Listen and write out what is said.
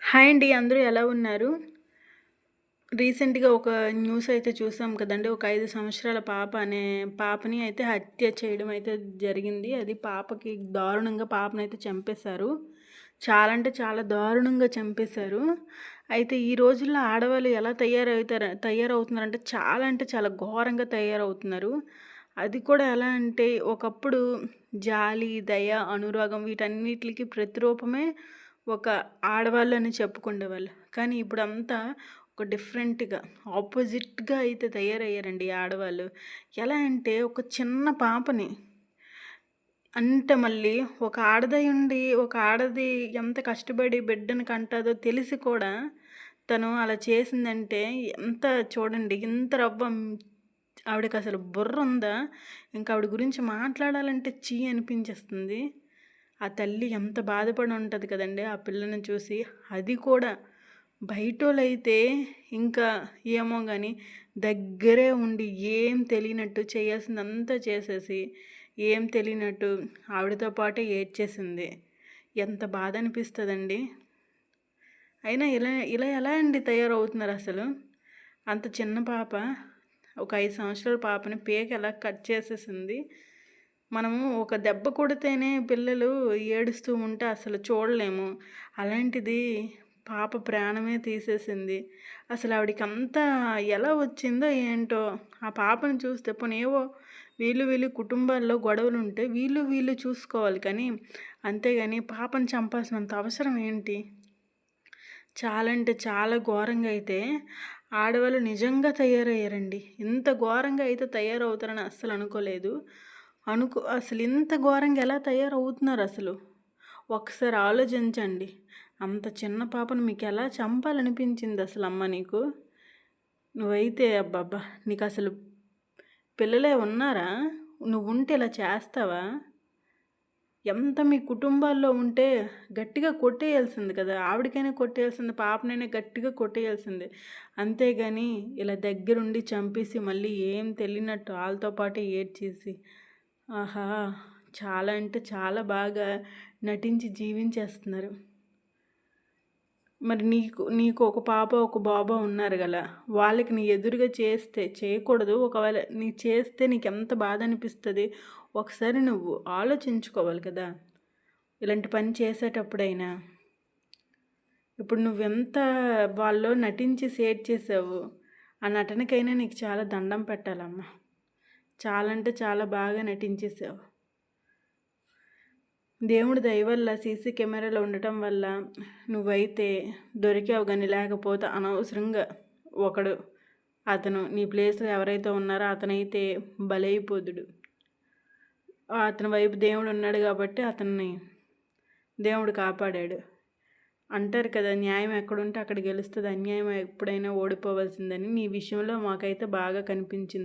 Hi అండి అందరూ ఎలా ఉన్నారు? రీసెంట్గా ఒక న్యూస్ అయితే చూసాం కదండి ఒక ఐదు సంవత్సరాల పాప అనే పాపని అయితే హత్య చేయడం అయితే జరిగింది. అది పాపకి దారుణంగా పాపని అయితే చంపేశారు. చాలా అంటే చాలా దారుణంగా చంపేశారు. అయితే ఈ రోజుల్లో ఆడవాళ్ళు ఎలా తయారవుతారు తయారవుతున్నారంటే చాలా అంటే చాలా ఘోరంగా తయారవుతున్నారు. అది కూడా ఎలా అంటే ఒకప్పుడు జాలి దయ అనురాగం వీటన్నిటికి ప్రతిరూపమే ఒక ఆడవాళ్ళని అని చెప్పుకునేవాళ్ళు కానీ ఇప్పుడు అంతా ఒక డిఫరెంట్గా ఆపోజిట్గా అయితే తయారయ్యారండి ఆడవాళ్ళు. ఎలా అంటే ఒక చిన్న పాపని అంటే మళ్ళీ ఒక ఆడదై ఉండి ఒక ఆడది ఎంత కష్టపడి బిడ్డను కంటాదో తెలిసి కూడా తను అలా చేసిందంటే ఎంత చూడండి ఇంత రవ్వ ఆవిడకి అసలు బుర్ర ఉందా? ఇంకా ఆవిడ గురించి మాట్లాడాలంటే చీ అనిపించేస్తుంది. ఆ తల్లి ఎంత బాధపడి ఉంటుంది కదండి ఆ పిల్లని చూసి. అది కూడా బయటోళ్ళైతే ఇంకా ఏమో కానీ దగ్గరే ఉండి ఏం తెలియనట్టు చేయాల్సిందంతా చేసేసి ఏం తెలియనట్టు ఆవిడతో పాటే ఏడ్చేసింది. ఎంత బాధ అనిపిస్తుందండి. అయినా ఇలా ఇలా ఎలా అండి తయారవుతున్నారు అసలు? అంత చిన్న పాప ఒక ఐదు సంవత్సరాల పాపని పేక ఎలా కట్ చేసేసింది? మనము ఒక దెబ్బ కొడితేనే పిల్లలు ఏడుస్తూ ఉంటే అసలు చూడలేము. అలాంటిది పాప ప్రాణమే తీసేసింది. అసలు ఆవిడకి అంతా ఎలా వచ్చిందో ఏంటో ఆ పాపను చూస్తే పోనేవో వీళ్ళు వీళ్ళు కుటుంబాల్లో గొడవలు ఉంటే వీళ్ళు వీళ్ళు చూసుకోవాలి కానీ అంతేగాని పాపను చంపాల్సినంత అవసరం ఏంటి? చాలా అంటే చాలా ఘోరంగా అయితే ఆడవాళ్ళు నిజంగా తయారయ్యారండి. ఇంత ఘోరంగా అయితే తయారవుతారని అస్సలు అనుకోలేదు. అనుకో అసలు ఇంత ఘోరంగా ఎలా తయారవుతున్నారు అసలు? ఒకసారి ఆలోచించండి. అంత చిన్న పాపను మీకు ఎలా చంపాలనిపించింది అసలు అమ్మ నీకు? నువ్వైతే అబ్బాబ్బా నీకు అసలు పిల్లలే ఉన్నారా? నువ్వు ఉంటే ఇలా చేస్తావా? ఎంత మీ కుటుంబాల్లో ఉంటే గట్టిగా కొట్టేయాల్సింది కదా. ఆవిడకైనా కొట్టేయాల్సింది పాపనైనా గట్టిగా కొట్టేయాల్సింది. అంతేగాని ఇలా దగ్గరుండి చంపేసి మళ్ళీ ఏం తెలియనట్టు వాళ్ళతో పాటే ఏడ్చేసి ఆహా! చాలా అంటే చాలా బాగా నటించి జీవించేస్తున్నారు. మరి నీకు నీకు ఒక పాప ఒక బాబా ఉన్నారు కదా వాళ్ళకి నీ ఎదురుగా చేస్తే చేయకూడదు. ఒకవేళ నీ చేస్తే నీకు ఎంత బాధ అనిపిస్తుంది? ఒకసారి నువ్వు ఆలోచించుకోవాలి కదా. ఇలాంటి పని చేసేటప్పుడైనా. ఇప్పుడు నువ్వెంత వాళ్ళు నటించి సేట్ చేసావు ఆ నటనకైనా నీకు చాలా దండం పెట్టాలమ్మా. చాలా అంటే చాలా బాగా నటించేసావు. దేవుడి దయవల్ల సీసీ కెమెరాలో ఉండటం వల్ల నువ్వైతే దొరికావు కానీ లేకపోతే అనవసరంగా ఒకడు అతను నీ ప్లేస్లో ఎవరైతే ఉన్నారో అతనైతే బలైపోదుడు. అతని వైపు దేవుడు ఉన్నాడు కాబట్టి అతన్ని దేవుడు కాపాడాడు. అంటారు కదా న్యాయం ఎక్కడుంటే అక్కడ గెలుస్తుంది అన్యాయం ఎప్పుడైనా ఓడిపోవాల్సిందని. నీ విషయంలో మాకైతే బాగా కనిపించింది.